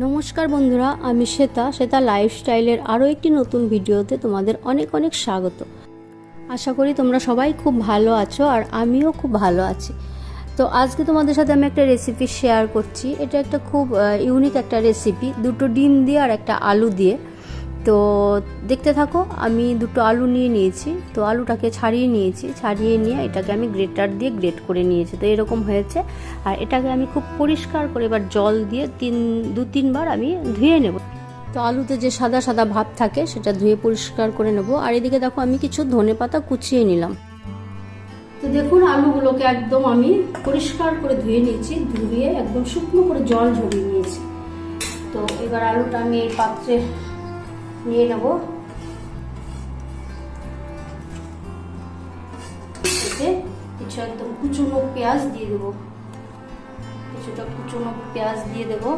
নমস্কার বন্ধুরা, আমি শ্বেতা। শ্বেতা লাইফস্টাইলের আরও একটি নতুন ভিডিওতে তোমাদের অনেক অনেক স্বাগত। আশা করি তোমরা সবাই খুব ভালো আছো আর আমিও খুব ভালো আছি। তো আজকে তোমাদের সাথে আমি একটা রেসিপি শেয়ার করছি। এটা একটা খুব ইউনিক একটা রেসিপি দুটো ডিম দিয়ে আর একটা আলু দিয়ে। তো দেখতে থাকো, আমি দুটো আলু নিয়ে নিয়েছি। তো আলুটাকে ছাড়িয়ে নিয়েছি, ছাড়িয়ে নিয়ে এটাকে আমি গ্রেটার দিয়ে গ্রেট করে নিয়েছি। তো এরকম হয়েছে। আর এটাকে আমি খুব পরিষ্কার করে এবার জল দিয়ে তিন, দু, তিনবার আমি ধুয়ে নেব। তো আলুতে যে সাদা সাদা ভাব থাকে, সেটা ধুয়ে পরিষ্কার করে নেব। আর এদিকে দেখো, আমি কিছু ধনে পাতা কুচিয়ে নিলাম। তো দেখুন, আলুগুলোকে একদম আমি পরিষ্কার করে ধুয়ে নিয়েছি। ধুয়ে একদম শুকনো করে জল ঝরিয়ে নিয়েছি। তো এবার আলুটা আমি এই পাত্রে নিয়ে নেব এতে কিছু একদম কুচুনো পেঁয়াজ দিয়ে দেবো কিছুটা কুচুনো পেঁয়াজ দিয়ে দেবো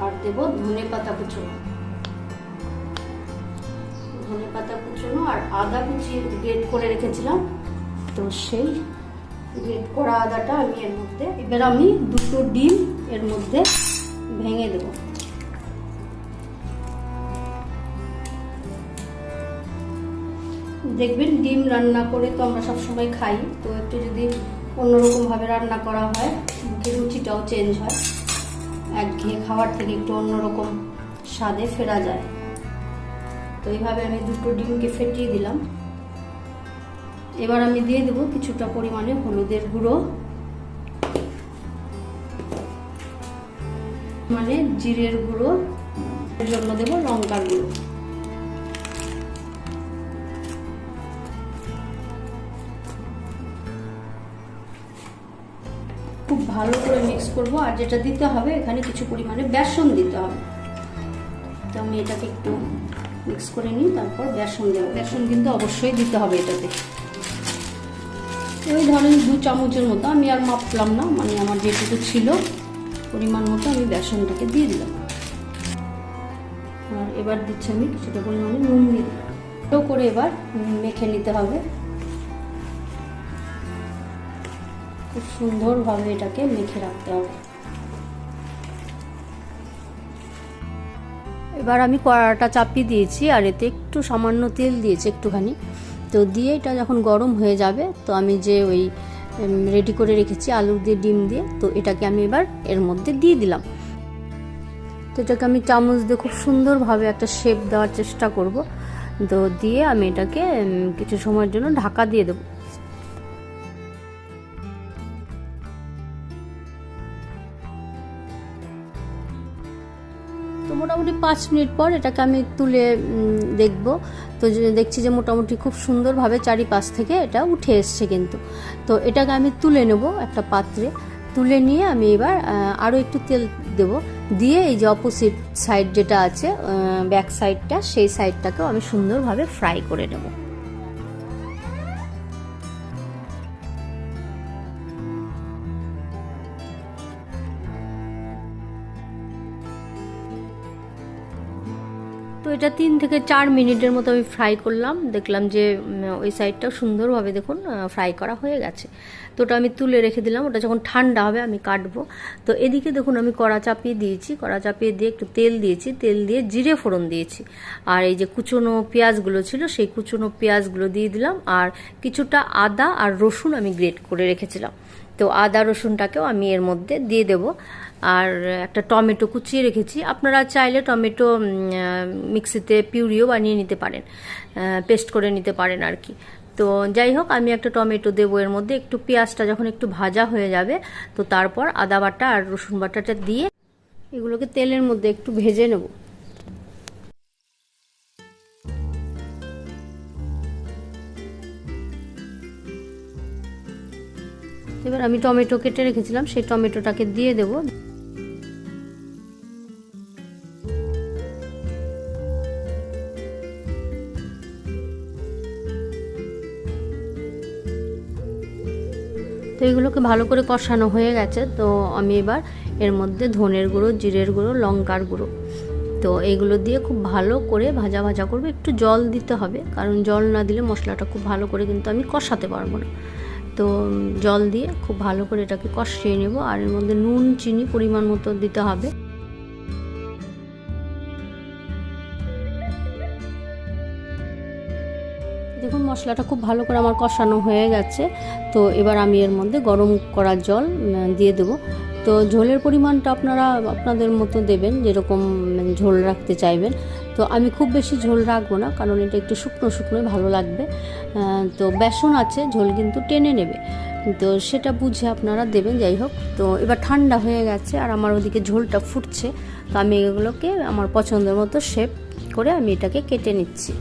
আর দেব ধনে পাতা কুচুনো ধনে পাতা কুচুনো আর আদা কুচি গ্রেট করে রেখেছিলাম তো সেই গ্রেট করা আদাটা আমি এর মধ্যে এবার আমি দুটো ডিম এর মধ্যে ভেঙে দেবো দেখবেন ডিম রান্না করে তো আমরা সবসময় খাই, তো একটু যদি অন্যরকমভাবে রান্না করা হয়, মুখের রুচিটাও চেঞ্জ হয়। এক একঘেয়ে খাওয়ার থেকে একটু অন্যরকম স্বাদে ফেরা যায়। তো এইভাবে আমি দুটো ডিমকে ফেটিয়ে দিলাম। এবার আমি দিয়ে দেবো কিছুটা পরিমাণে হলুদের গুঁড়ো। মানে জিরের গুঁড়ো। এর জন্য দেবো লঙ্কার গুঁড়ো। খুব ভালো করে মিক্স করব আর যেটা দিতে হবে, এখানে কিছু পরিমাণে বেসন দিতে হবে। তো আমি এটাকে একটু মিক্স করে নিই, তারপর বেসন দেবো। বেসন কিন্তু অবশ্যই দিতে হবে এটাতে। ওই ধরেন দু চামচের মতো, আমি আর মাপলাম না মানে আমার যেটুকু ছিল পরিমাণ মতো আমি বেসনটাকে দিয়ে দিলাম। আর এবার দিচ্ছি আমি কিছুটা পরিমাণে নুন দিয়ে দিলাম। করে এবার মেখে নিতে হবে। খুব সুন্দরভাবে এটাকে মেখে রাখতে হবে। এবার আমি কড়াটা চাপিয়ে দিয়েছি আর এতে একটু সামান্য তেল দিয়েছি একটুখানি। তো দিয়ে এটা যখন গরম হয়ে যাবে, তো আমি যে ওই রেডি করে রেখেছি আলু দিয়ে, ডিম দিয়ে, তো এটাকে আমি এবার এর মধ্যে দিয়ে দিলাম। তো এটাকে আমি চামচ দিয়ে খুব সুন্দরভাবে একটা শেপ দেওয়ার চেষ্টা করব। তো দিয়ে আমি এটাকে কিছু সময়ের জন্য ঢাকা দিয়ে দেবো। তো মোটামুটি পাঁচ মিনিট পর এটাকে আমি তুলে দেখব। তো দেখছি যে মোটামুটি খুব সুন্দরভাবে চারিপাশ থেকে এটা উঠে এসছে কিন্তু। তো এটাকে আমি তুলে নেব একটা পাত্রে। তুলে নিয়ে আমি এবার আরও একটু তেল দেব। দিয়ে এই যে অপোজিট সাইড যেটা আছে ব্যাক সাইডটা সেই সাইডটাকেও আমি সুন্দরভাবে ফ্রাই করে নেব। এটা তিন থেকে চার মিনিটের মতো আমি ফ্রাই করলাম। দেখলাম যে ওই সাইডটাও সুন্দরভাবে দেখুন ফ্রাই করা হয়ে গেছে। তো ওটা আমি তুলে রেখে দিলাম। ওটা যখন ঠান্ডা হবে আমি কাটবো। তো এদিকে দেখুন, আমি কড়া চাপিয়ে দিয়েছি। কড়া চাপিয়ে দিয়ে একটু তেল দিয়েছি। তেল দিয়ে জিরে ফোড়ন দিয়েছি। আর এই যে কুচনো পেঁয়াজগুলো ছিল, সেই কুচনো পেঁয়াজগুলো দিয়ে দিলাম। আর কিছুটা আদা আর রসুন আমি গ্রেট করে রেখেছিলাম। তো আদা রসুনটাকেও আমি এর মধ্যে দিয়ে দেব। আর একটা টমেটো কুচিয়ে রেখেছি। আপনারা চাইলে টমেটো মিক্সিতে পিউরিও বানিয়ে নিতে পারেন পেস্ট করে নিতে পারেন আর কি। তো যাই হোক, আমি একটা টমেটো দেবো এর মধ্যে। একটু পেঁয়াজটা যখন একটু ভাজা হয়ে যাবে, তো তারপর আদা বাটা আর রসুন বাটাটা দিয়ে এগুলোকে তেলের মধ্যে একটু ভেজে নেব। এবার আমি টমেটো কেটে রেখেছিলাম, সেই টমেটোটাকে দিয়ে দেব। তো এগুলোকে ভালো করে কষানো হয়ে গেছে। তো আমি এবার এর মধ্যে ধনের গুঁড়ো, জিরের গুঁড়ো, লঙ্কার গুঁড়ো। তো এগুলো দিয়ে খুব ভালো করে ভাজা ভাজা করব। একটু জল দিতে হবে, কারণ জল না দিলে মশলাটা খুব ভালো করে কিন্তু আমি কষাতে পারব না। তো জল দিয়ে খুব ভালো করে এটাকে কষিয়ে নেব। আর এর মধ্যে নুন, চিনি পরিমাণ মতো দিতে হবে। দেখুন, মশলাটা খুব ভালো করে আমার কষানো হয়ে গেছে। তো এবার আমি এর মধ্যে গরম করা জল দিয়ে দেবো। তো ঝোলের পরিমাণটা আপনারা, আপনাদের মতো দেবেন, যেরকম ঝোল রাখতে চাইবেন। তো আমি খুব বেশি ঝোল রাখব না, কারণ এটা একটু শুকনো শুকনোই ভালো লাগবে। তো বেসন আছে, ঝোল কিন্তু টেনে নেবে। তো সেটা বুঝে আপনারা দেবেন, যাই হোক। তো এবার ঠান্ডা হয়ে গেছে, আর আমার ওদিকে ঝোলটা ফুটছে। তো আমি এগুলোকে, আমার পছন্দের মতো শেপ করে আমি এটাকে কেটে নিচ্ছি।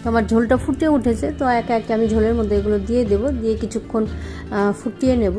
তো আমার ঝোলটা ফুটে উঠেছে, তো একে একে আমি ঝোলের মধ্যে এগুলো দিয়ে দেবো, দিয়ে কিছুক্ষণ ফুটিয়ে নেব।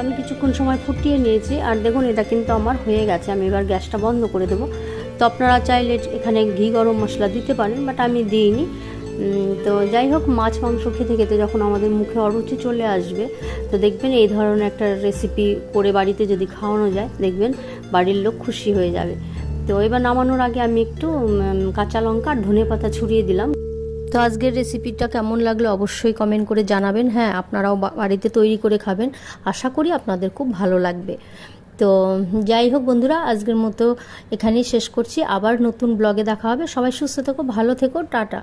আমি কিছুক্ষণ সময় ফুটিয়ে নিয়েছি, আর দেখুন এটা কিন্তু আমার হয়ে গেছে। আমি এবার গ্যাসটা বন্ধ করে দেবো। তো আপনারা চাইলে এখানে ঘি গরম মশলা দিতে পারেন, বাট আমি দিইনি। তো যাই হোক, মাছ মাংস খেতে খেতে যখন আমাদের মুখে অরুচি চলে আসবে, তো দেখবেন এই ধরনের একটা রেসিপি করে বাড়িতে যদি খাওয়ানো যায়, দেখবেন বাড়ির লোক খুশি হয়ে যাবে। তো এবার নামানোর আগে আমি একটু কাঁচা লঙ্কা আর ধনে পাতা ছড়িয়ে দিলাম। তো আজকের রেসিপিটা কেমন লাগল অবশ্যই কমেন্ট করে জানাবেন। হ্যাঁ আপনারাও বাড়িতে তৈরি করে খাবেন। আশা করি আপনাদের খুব ভালো লাগবে। তো যাই হোক বন্ধুরা, আজকের মতো এখানেই শেষ করছি। আবার নতুন ব্লগে দেখা হবে। সবাই সুস্থ থেকো, ভালো থেকো, টাটা।